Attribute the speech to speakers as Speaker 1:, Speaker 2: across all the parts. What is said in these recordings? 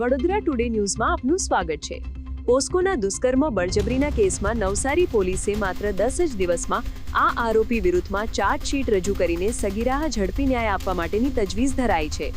Speaker 1: Vadodara today ન્યૂઝમાં આપનું સ્વાગત છે. પોસ્કોના દુષ્કર્મ બળજબરીના કેસમાં નવસારી પોલીસે માત્ર દસ જ દિવસમાં આ આરોપી વિરુદ્ધમાં ચાર્જશીટ રજૂ કરીને સગીરાહ ઝડપી ન્યાય આપવા માટેની તજવીજ ધરાઈ છે.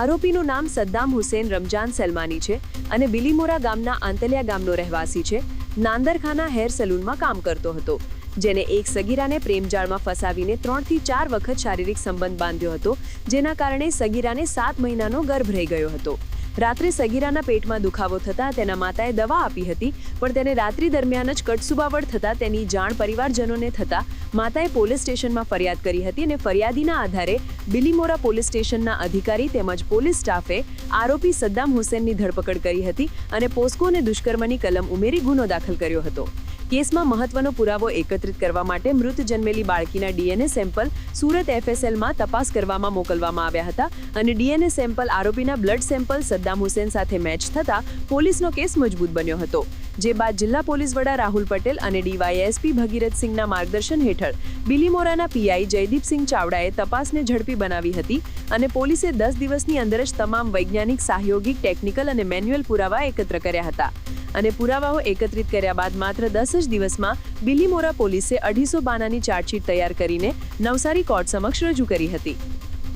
Speaker 1: આરોપીનું નામ સદ્દામ હુસેન રમજાન સલમાની છે અને બિલીમોરા ગામના આંતલિયા ગામનો રહેવાસી છે. નાંદરખાના હેર સલૂનમાં કામ કરતો હતો, જેને એક સગીરાને પ્રેમજાળમાં ફસાવીને ત્રણથી ચાર વખત શારીરિક સંબંધ બાંધ્યો હતો, જેના કારણે સગીરાને સાત મહિનાનો ગર્ભ રહી ગયો હતો. રાત્રે સગીરાના પેટમાં દુખાવો થતાં તેના માતાએ દવા આપી હતી, પણ તેને રાત્રિ દરમિયાન જ કટસુબાવડ થતાં તેની જાણ પરિવારજનોને થતાં માતાએ પોલીસ સ્ટેશનમાં ફરિયાદ કરી હતી અને ફરિયાદીના આધારે બિલીમોરા પોલીસ સ્ટેશનના અધિકારી તેમજ પોલીસ સ્ટાફે આરોપી સદ્દામ હુસેનની ધરપકડ કરી હતી અને પોસ્કો અને દુષ્કર્મની કલમ ઉમેરી ગુનો દાખલ કર્યો હતો. કેસમાં મહત્વનો પુરાવો એકત્રિત કરવા માટે મૃત જન્મેલી બાળકીના ડીએનએ સેમ્પલ સુરત એફએસએલમાં તપાસ કરવામાં મોકલવામાં આવ્યા હતા અને ડીએનએ સેમ્પલ આરોપીના બ્લડ સેમ્પલ સદ્દામ હુસેન સાથે મેચ થતા પોલીસનો કેસ મજબૂત બન્યો હતો, જે બાદ જિલ્લા પોલીસ વડા રાહુલ પટેલ અને ડીવાયએસપી ભગીરથસિંહના માર્ગદર્શન હેઠળ બિલીમોરાના પીઆઈ જયદીપસિંહ ચાવડાએ તપાસને ઝડપી બનાવી હતી અને પોલીસે દસ દિવસની અંદર જ તમામ વૈજ્ઞાનિક, સહયોગિક, ટેકનિકલ અને મેન્યુઅલ પુરાવા એકત્ર કર્યા હતા. અને પુરાવાઓ એકત્રિત કર્યા બાદ માત્ર દસ જ દિવસમાં બિલીમોરા પોલીસે અઢીસો બાનાની ચાર્જશીટ તૈયાર કરીને નવસારી કોર્ટ સમક્ષ રજૂ કરી હતી.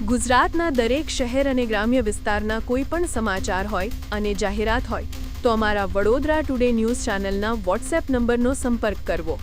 Speaker 1: ગુજરાતના દરેક શહેર અને ગ્રામ્ય વિસ્તારના કોઈ પણ સમાચાર હોય અને જાહેરાત હોય તો અમારા વડોદરા ટુડે ન્યૂઝ ચેનલના વોટ્સએપ નંબરનો સંપર્ક કરવો.